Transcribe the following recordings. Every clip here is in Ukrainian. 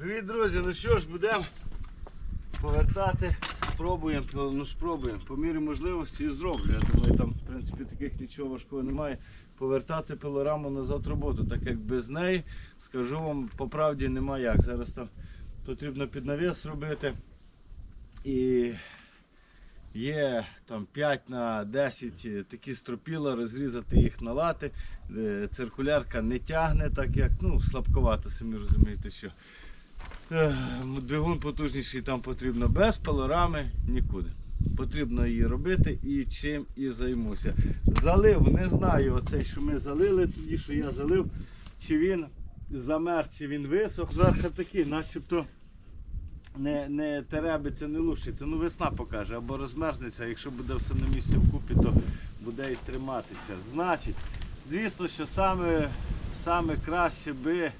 Привіт, друзі! Ну що ж, будемо повертати, спробуємо, ну спробуємо, по мірі можливості і зроблю. Я думаю, там в принципі таких нічого важкого немає. Повертати пилораму назад роботу, так як без неї, скажу вам, по правді нема як. Зараз там потрібно під навіс робити. І є там 5 на 10 такі стропіла, розрізати їх на лати. Е, Циркулярка не тягне, так як ну, слабковато, самі розумієте, що. Двигун потужніший там потрібно без пилорами нікуди. Потрібно її робити і чим і займуся. Залив, не знаю, оцей, що ми залили, тоді, що я залив, чи він замерз, чи він висох. Зверху такий, начебто не, не теребиться, не лушиться. Ну весна покаже, або розмерзнеться, якщо буде все на місці вкупі, то буде і триматися. Значить, звісно, що саме, саме краще би.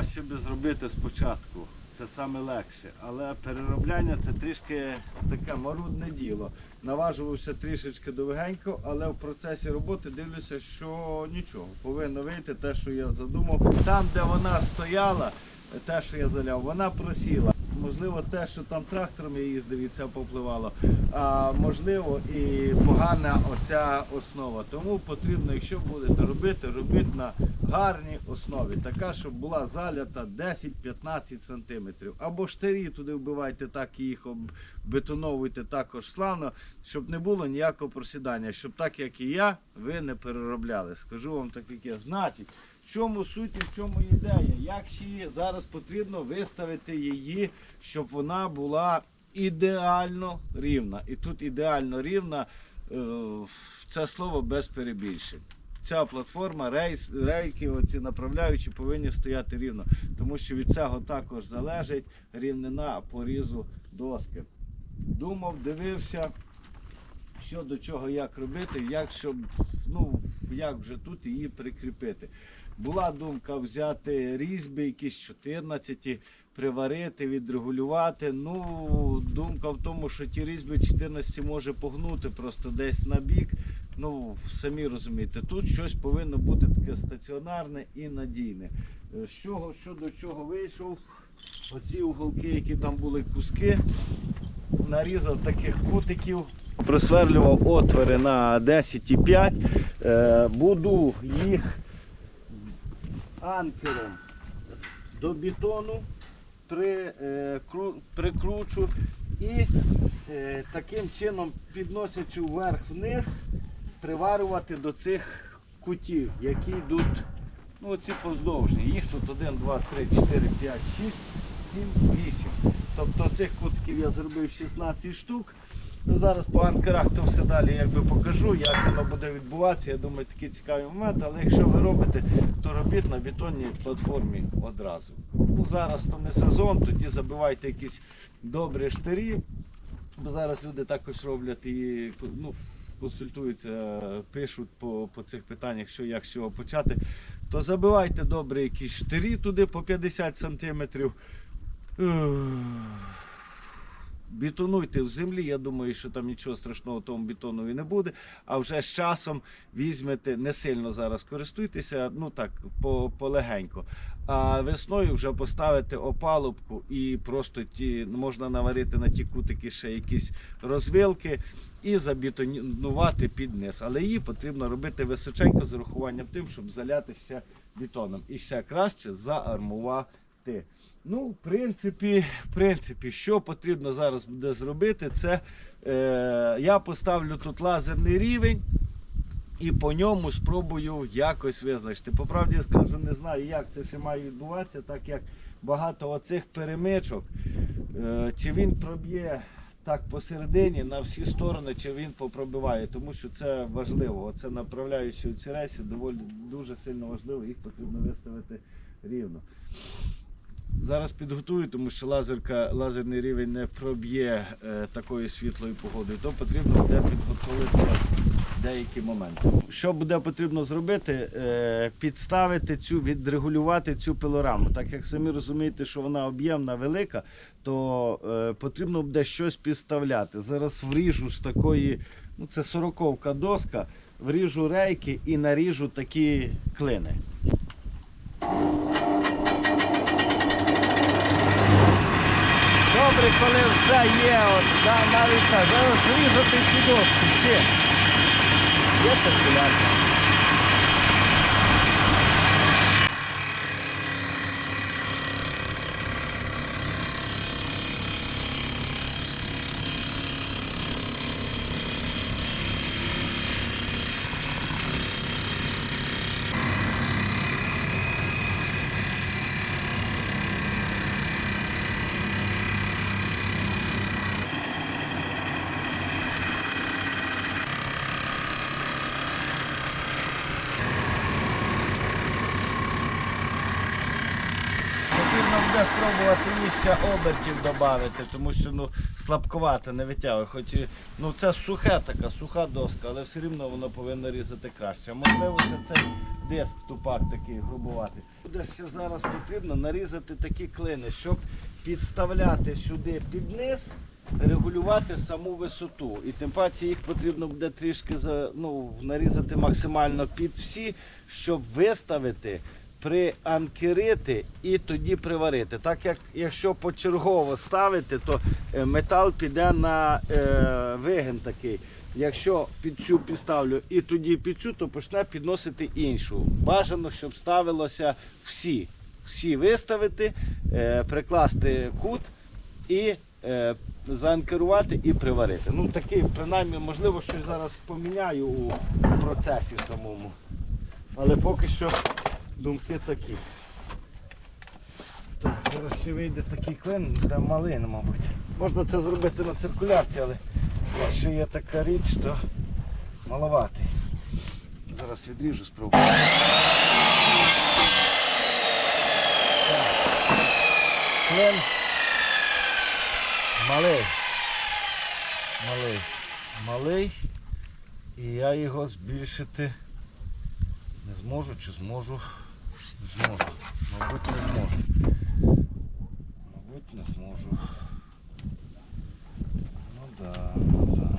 Краще би зробити спочатку. Це саме легше. Але переробляння це трішки таке марудне діло. Наважувався трішечки довгенько, але в процесі роботи дивлюся, що нічого. Повинно вийти те, що я задумав. Там, де вона стояла, те, що я заляв, вона просіла. Можливо, те, що там трактором я їздив і це попливало. А можливо і погана оця основа. Тому потрібно, якщо будете робити, робіть на гарній основі. Така, щоб була залята 10-15 см. Або штирі туди вбивайте так і їх бетоновуйте також славно, щоб не було ніякого просідання. Щоб так як і я, ви не переробляли. Скажу вам так, як є. Значить, в чому суть і в чому ідея? Як ще її зараз потрібно виставити її, щоб вона була ідеально рівна. І тут ідеально рівна е, це слово без перебільшень. Ця платформа, рейс, рейки, оці направляючі повинні стояти рівно, тому що від цього також залежить рівнина порізу доски. Думав, дивився, що до чого, як робити, як щоб, ну, як вже тут її прикріпити. Була думка взяти різьби, якісь 14, приварити, відрегулювати. Ну, думка в тому, що ті різьби 14 може погнути просто десь на бік. Ну, самі розумієте, тут щось повинно бути таке стаціонарне і надійне. Е, З чого, що до чого вийшов, оці уголки, які там були куски, нарізав таких кутиків, просверлював отвори на 10,5. Е, Буду їх анкером до бетону е, кру- прикручу і е, таким чином, підносячи вверх-вниз, приварювати до цих кутів, які йдуть ну, оці поздовжні. Їх тут 1, 2, 3, 4, 5, 6, 7, 8. Тобто цих кутків я зробив 16 штук. Ну, Зараз по анкерах то все далі якби покажу, як воно буде відбуватися. Я думаю, такий цікавий момент. Але якщо ви робите, то робіть на бетонній платформі одразу. Ну, Зараз то не сезон, тоді забивайте якісь добрі штирі. Бо зараз люди також роблять і ну, консультуються, пишуть по, по цих питаннях, що як з чого почати. То забивайте добре якісь штирі туди по 50 сантиметрів. Бетонуйте в землі, я думаю, що там нічого страшного тому бетонові не буде. А вже з часом візьмете, не сильно зараз користуйтеся, ну так, по- полегенько. А весною вже поставити опалубку і просто ті, можна наварити на ті кутики ще якісь розвилки і забетонувати під низ. Але її потрібно робити височенько з урахуванням тим, щоб заляти ще бетоном. І ще краще заармувати. Ну, в принципі, в принципі, що потрібно зараз буде зробити, це е, я поставлю тут лазерний рівень і по ньому спробую якось визначити. По правді скажу, не знаю, як це ще має відбуватися, так як багато оцих перемичок, е, чи він проб'є так посередині на всі сторони, чи він попробиває, тому що це важливо. Оце направляючі ці рейси доволі дуже сильно важливо, їх потрібно виставити рівно. Зараз підготую, тому що лазерка, лазерний рівень не проб'є е, такої світлої погоди, то потрібно буде підготувати деякі моменти. Що буде потрібно зробити? Е, підставити цю, відрегулювати цю пилораму. Так як самі розумієте, що вона об'ємна велика, то е, потрібно буде щось підставляти. Зараз вріжу з такої, ну це сороковка доска, вріжу рейки і наріжу такі клини. Добре, коли все є, от, да, навіть так. Зараз різати ці доски. Чи? Є циркулярка. Потрібно буде спробувати їй ще обертів додати, тому що ну, слабковато не витягує. Хоч і, ну, це сухе така, суха доска, але все рівно воно повинно різати краще. Можливо, ще цей диск тупак такий грубуватий. Буде ще зараз потрібно нарізати такі клини, щоб підставляти сюди під низ, регулювати саму висоту. І тим паче їх потрібно буде трішки за, ну, нарізати максимально під всі, щоб виставити прианкерити і тоді приварити. Так як якщо почергово ставити, то е, метал піде на е, вигин такий. Якщо під цю підставлю і тоді під цю, то почне підносити іншу. Бажано, щоб ставилося всі. Всі виставити, е, прикласти кут і е, заанкерувати і приварити. Ну такий, принаймні, можливо, щось зараз поміняю у процесі самому. Але поки що думки такі. Так, зараз ще вийде такий клин, де малин, мабуть. Можна це зробити на циркуляції, але якщо є така річ, то маловатий. Зараз відріжу, спробую. Клин малий. Малий. Малий. І я його збільшити не зможу чи зможу? Зможу. Мабуть, не зможу. Мабуть, не зможу. Ну да, ну да, ну да.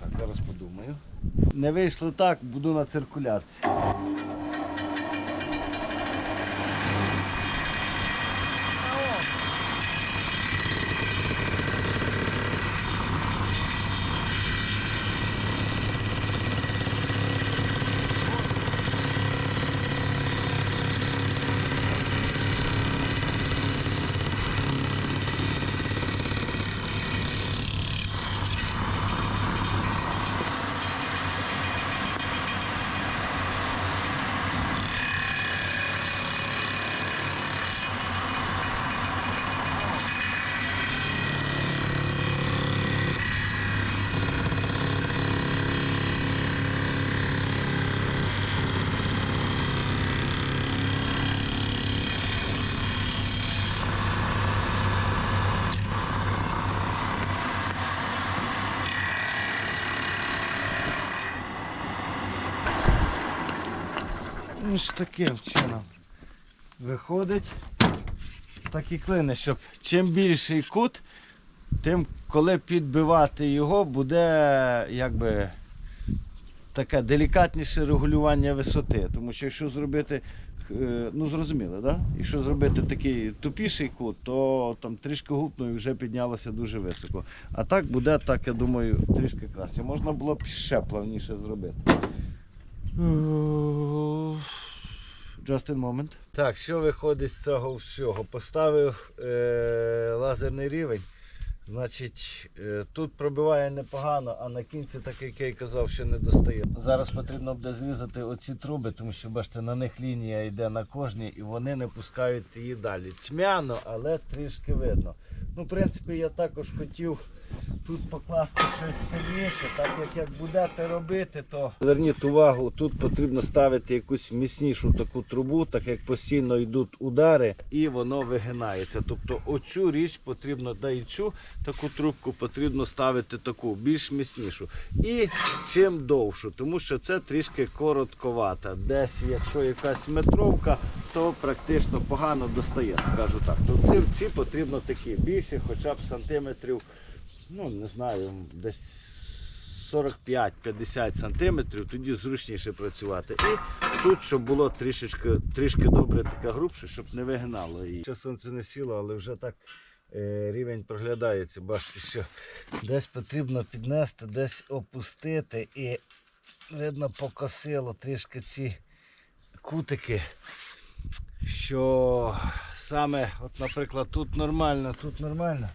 Так, зараз подумаю. Не вийшло так, буду на циркуляції. Ж таким чином виходить такі клини, щоб чим більший кут, тим коли підбивати його, буде якби таке делікатніше регулювання висоти. Тому що якщо зробити, е, ну зрозуміло, да? якщо зробити такий тупіший кут, то там трішки гупно і вже піднялося дуже високо. А так буде, так я думаю, трішки краще. Можна було б ще плавніше зробити. Just in moment. Так, що виходить з цього всього? Поставив е, лазерний рівень. Значить, е, тут пробиває непогано, а на кінці, так як я й казав, що не достає. Зараз потрібно буде зрізати оці труби, тому що бачите, на них лінія йде на кожній і вони не пускають її далі. Тьмяно, але трішки видно. Ну, в принципі, я також хотів тут покласти щось сильніше, так як як будете робити, то зверніть увагу, тут потрібно ставити якусь міцнішу таку трубу, так як постійно йдуть удари і воно вигинається. Тобто оцю річ потрібно, да і цю таку трубку потрібно ставити таку, більш міцнішу. І чим довшу, тому що це трішки коротковата. Десь, якщо якась метровка, то практично погано достає, скажу так. То ці, потрібно такі більші, хоча б сантиметрів, ну не знаю, десь 45-50 см, тоді зручніше працювати. І тут, щоб було трішечки, трішки добре таке грубше, щоб не вигинало її. Ще сонце не сіло, але вже так е, рівень проглядається. Бачите, що десь потрібно піднести, десь опустити і видно покосило трішки ці кутики. Що саме, от, наприклад, тут нормально, тут нормально.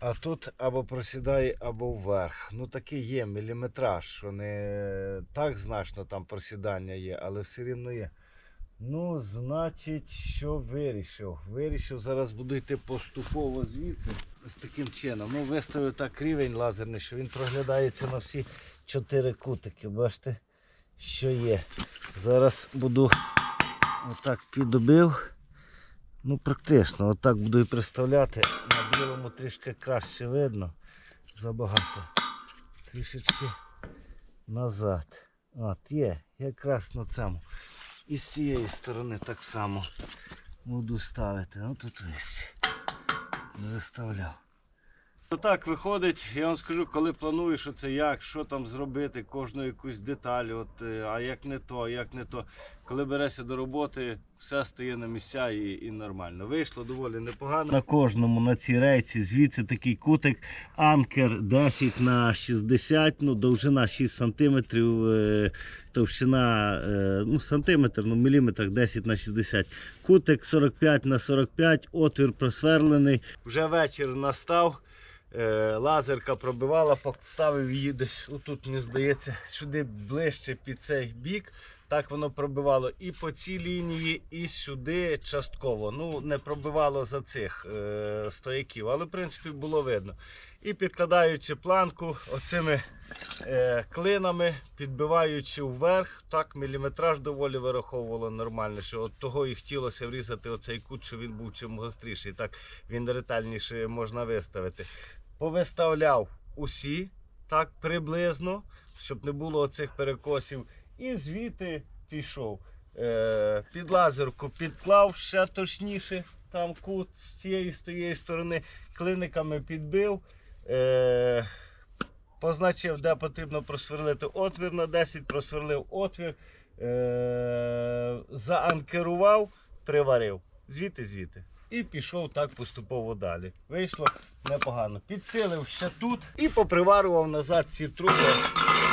А тут або просідає, або вверх. Ну такий є міліметраж, що не так значно там просідання є, але все рівно є. Ну, значить, що вирішив? Вирішив, зараз буду йти поступово звідси. Ось таким чином. Ну, виставив так рівень лазерний, що він проглядається на всі чотири кутики. Бачите, що є. Зараз буду отак підобив. Ну, практично, отак буду і представляти. На білому трішки краще видно. Забагато. Трішечки назад. От, є, якраз на цьому. І з цієї сторони так само буду ставити. Ну тут ось. Не виставляв. Так виходить, я вам скажу, коли плануєш оце як, що там зробити, кожну якусь деталь, от, е, а як не то, як не то. Коли берешся до роботи, все стає на місця і, і нормально. Вийшло доволі непогано. На кожному на цій рейці звідси такий кутик, анкер 10 на 60, ну, довжина 6 см, е, товщина е, ну, сантиметр, ну, міліметр 10 на 60. Кутик 45 на 45, отвір просверлений. Вже вечір настав. Е, Лазерка пробивала, поставив її десь, отут, мені здається, сюди ближче під цей бік. Так воно пробивало і по цій лінії, і сюди частково. Ну, не пробивало за цих е, стояків, але в принципі було видно. І підкладаючи планку оцими е, клинами, підбиваючи вверх, так міліметраж доволі вираховувало нормально, що от того і хотілося врізати оцей кут, щоб він був чим гостріший. Так він ретельніше можна виставити. Повиставляв усі так приблизно, щоб не було оцих перекосів. І звідти пішов. Е, під лазерку підклав ще точніше, там кут з цієї з тієї сторони, клиниками підбив. Е, позначив, де потрібно просверлити отвір на 10, просверлив отвір, е, заанкерував, приварив. Звідти, звідти. І пішов так поступово далі. Вийшло непогано. Підсилив ще тут і поприварював назад ці труби,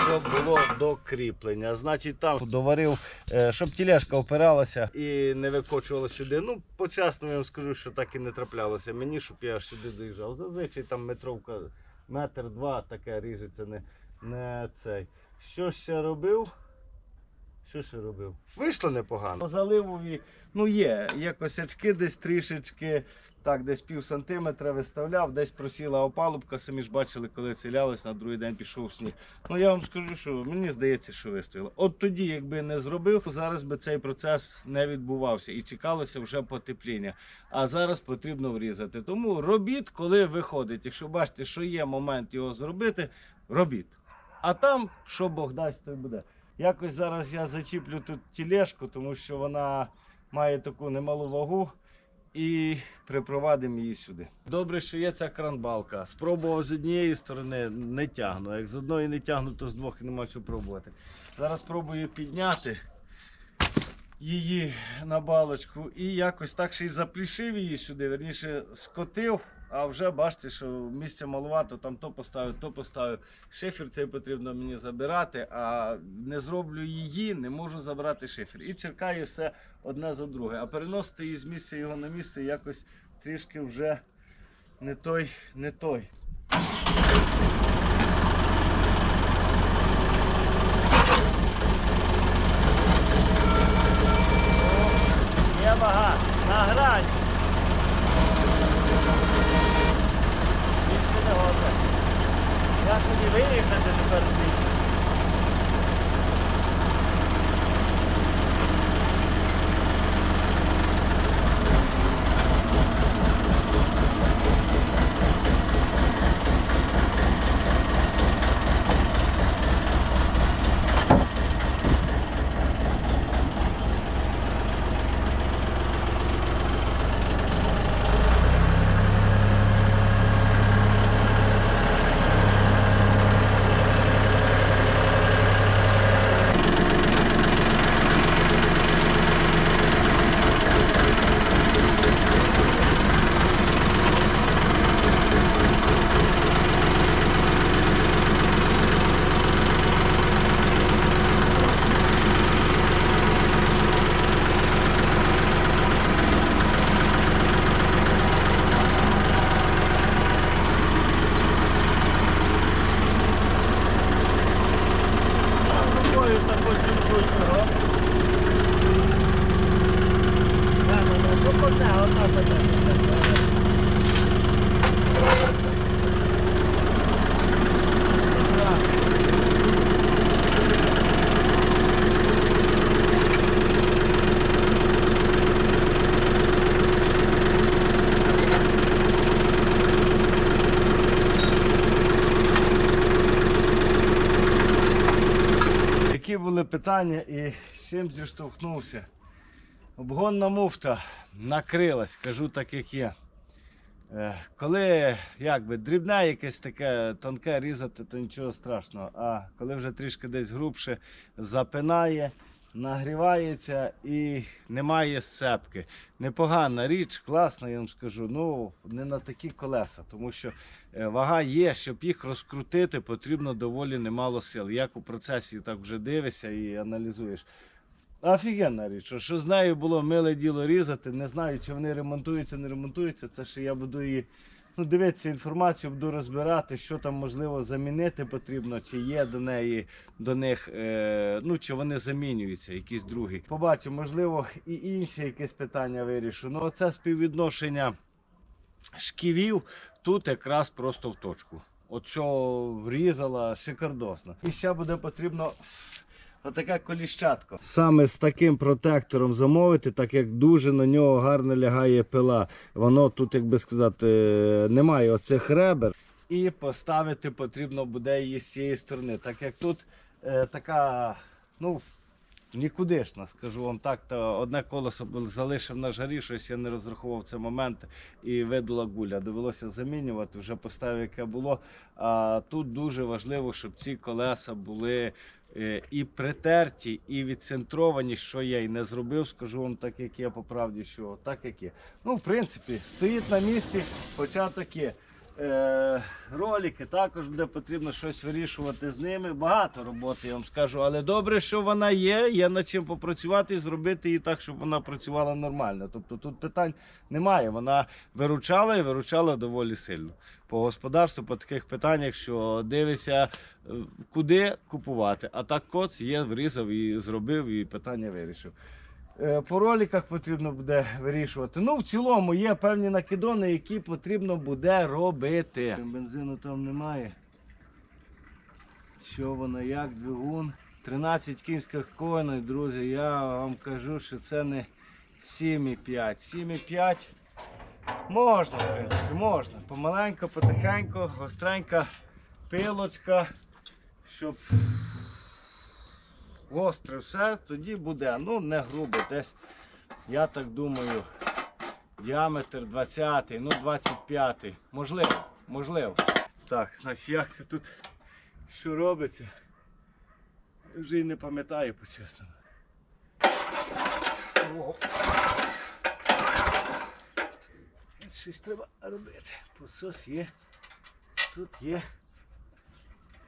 щоб було до кріплення. Значить, там доварив, е, щоб тілешка опиралася і не викочувала сюди. Ну, почесно я вам скажу, що так і не траплялося мені, щоб я сюди доїжджав. Зазвичай там метровка, метр два таке ріжеться, не, не цей. Що ще робив? Що ще робив? Вийшло непогано. По заливові, ну є, є косячки десь трішечки, так, десь пів сантиметра виставляв, десь просіла опалубка, самі ж бачили, коли цілялись, на другий день пішов сніг. Ну я вам скажу, що мені здається, що вистояло. От тоді, якби не зробив, зараз би цей процес не відбувався і чекалося вже потепління. А зараз потрібно врізати. Тому робіть, коли виходить. Якщо бачите, що є момент його зробити, робіть. А там, що Бог дасть, то й буде. Якось зараз я зачіплю тут тілешку, тому що вона має таку немалу вагу. І припровадимо її сюди. Добре, що є ця кранбалка. Спробував з однієї сторони, не тягну. Як з одної не тягну, то з двох нема що пробувати. Зараз спробую підняти її на балочку і якось так ще й заплішив її сюди, верніше скотив, а вже бачите, що місця малувато, там то поставив, то поставив. Шифер цей потрібно мені забирати, а не зроблю її, не можу забрати шифер. І черкаю все одне за друге. А переносити її з місця його на місце якось трішки вже не той, не той. Є вага на грані. Більше не годне. Як мені виїхати тепер звідси? Які були питання і з чим зіштовхнувся? Обгонна муфта накрилась, кажу так, як є. Е, Коли якби, дрібне якесь таке тонке різати, то нічого страшного. А коли вже трішки десь грубше запинає, нагрівається і немає сцепки. Непогана річ, класна, я вам скажу. Ну, не на такі колеса, тому що е, вага є, щоб їх розкрутити, потрібно доволі немало сил. Як у процесі так вже дивишся і аналізуєш. Офігенна річ, що, з нею було миле діло різати. Не знаю, чи вони ремонтуються, не ремонтуються. Це ще я буду її ну, дивитися інформацію, буду розбирати, що там можливо замінити потрібно, чи є до неї до них, е, ну чи вони замінюються, якісь другі. Побачу, можливо, і інші якісь питання вирішу. Ну, оце співвідношення шківів тут якраз просто в точку. От що врізала шикардосно. І ще буде потрібно отаке коліщатко. Саме з таким протектором замовити, так як дуже на нього гарно лягає пила. Воно тут, як би сказати, е, немає оцих ребер. І поставити потрібно буде її з цієї сторони. Так як тут е, така, ну, нікудишна, скажу вам так, то одне колесо залишив на жарі, щось я не розрахував цей момент і видула гуля. Довелося замінювати, вже поставив, яке було. А тут дуже важливо, щоб ці колеса були е, і притерті, і відцентровані, що я і не зробив, скажу вам так, як є, по правді, що так, як є. Ну, в принципі, стоїть на місці, початок є. Е, ролики також буде потрібно щось вирішувати з ними. Багато роботи, я вам скажу, але добре, що вона є. Є над чим попрацювати і зробити її так, щоб вона працювала нормально. Тобто тут питань немає. Вона виручала і виручала доволі сильно. По господарству, по таких питаннях, що дивишся, е, куди купувати. А так коц є, врізав і зробив, і питання вирішив. Е, По роликах потрібно буде вирішувати. Ну, в цілому є певні накидони, які потрібно буде робити. Бензину там немає. Що воно, як двигун. 13 кінських коней, друзі. Я вам кажу, що це не 7,5. 7,5 можна, в принципі, можна. Помаленько, потихеньку, гостренька пилочка, щоб гостре все, тоді буде, ну не грубо, десь, я так думаю, діаметр 20, ну 25, можливо, можливо. Так, значить, як це тут, що робиться, вже й не пам'ятаю по-чесному. Щось треба робити. Посос є. Тут є.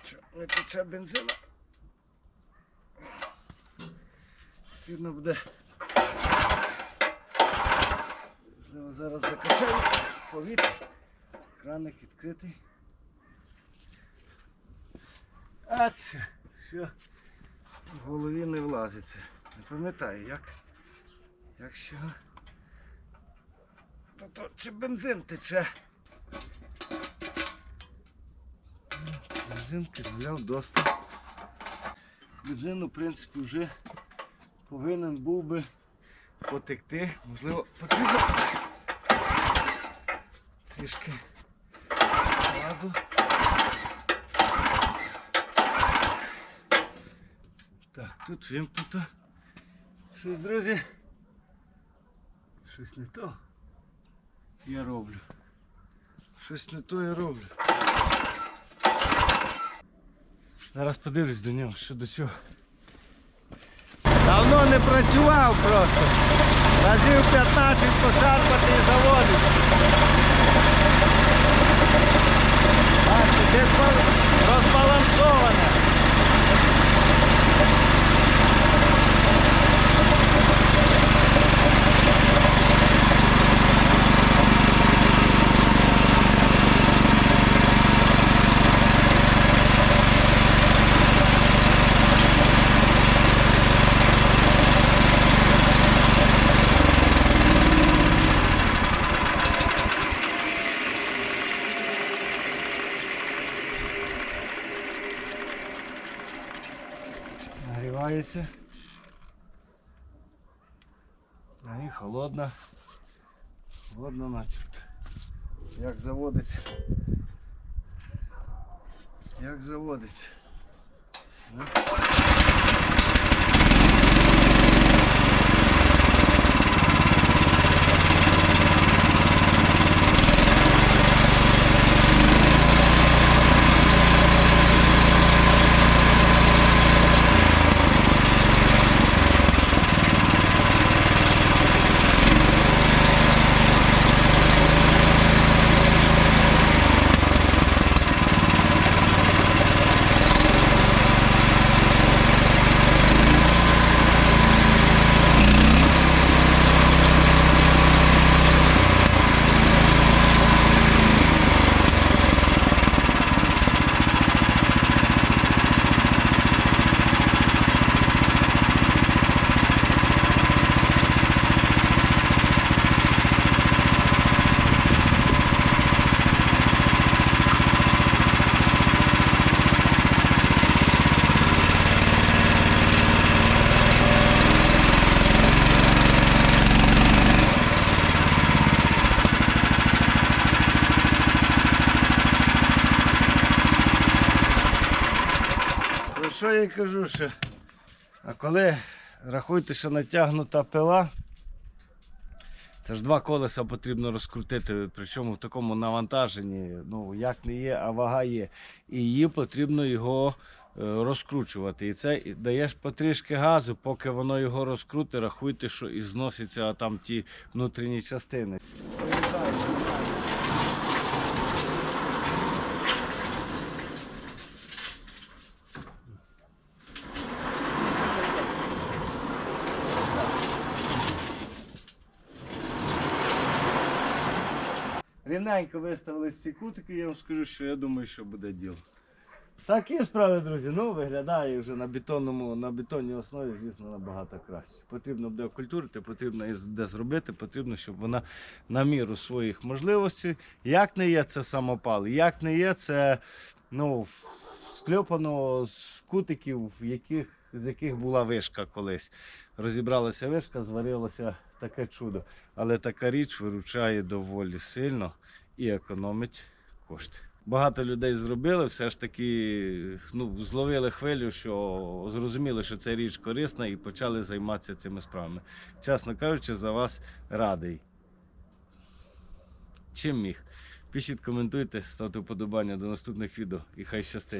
Що, не тече бензина. Потрібно буде. Можливо, зараз закачаю повітря. Краник відкритий. А це все в голові не влазиться. Не пам'ятаю як. Як що. То, то чи бензин тече. Бензин підгуляв досить. Бензин, в принципі, вже повинен був би потекти. Можливо, потрібно трішки газу. Так, тут вимкнуто. Щось, друзі. Щось не то я роблю. Щось не то я роблю. Зараз подивлюсь до нього, що до цього. Давно не працював просто. Разів 15 пошарпати і заводить. Десь бал- розбалансоване. Заводиться. А і холодна. Холодна начебто. Як заводиться. Як заводиться. Ну. Що я кажу, що а коли рахуйте, що натягнута пила, це ж два колеса потрібно розкрутити, причому в такому навантаженні, ну як не є, а вага є. І її потрібно його е, розкручувати. І це даєш потрішки газу, поки воно його розкрутить, рахуйте, що і зносяться там ті внутрішні частини. Рівненько виставили ці кутики, я вам скажу, що я думаю, що буде діло. Такі справи, друзі. Ну, виглядає вже на бетонному, на бетонній основі, звісно, набагато краще. Потрібно буде окультурити, потрібно де зробити, потрібно, щоб вона на міру своїх можливостей. Як не є, це самопал. Як не є, це ну, скльопано з кутиків, яких, з яких була вишка колись. Розібралася вишка, зварилося таке чудо. Але така річ виручає доволі сильно і економить кошти. Багато людей зробили, все ж таки ну, зловили хвилю, що зрозуміли, що ця річ корисна і почали займатися цими справами. Чесно кажучи, за вас радий. Чим міг? Пишіть, коментуйте, ставте вподобання до наступних відео і хай щастить.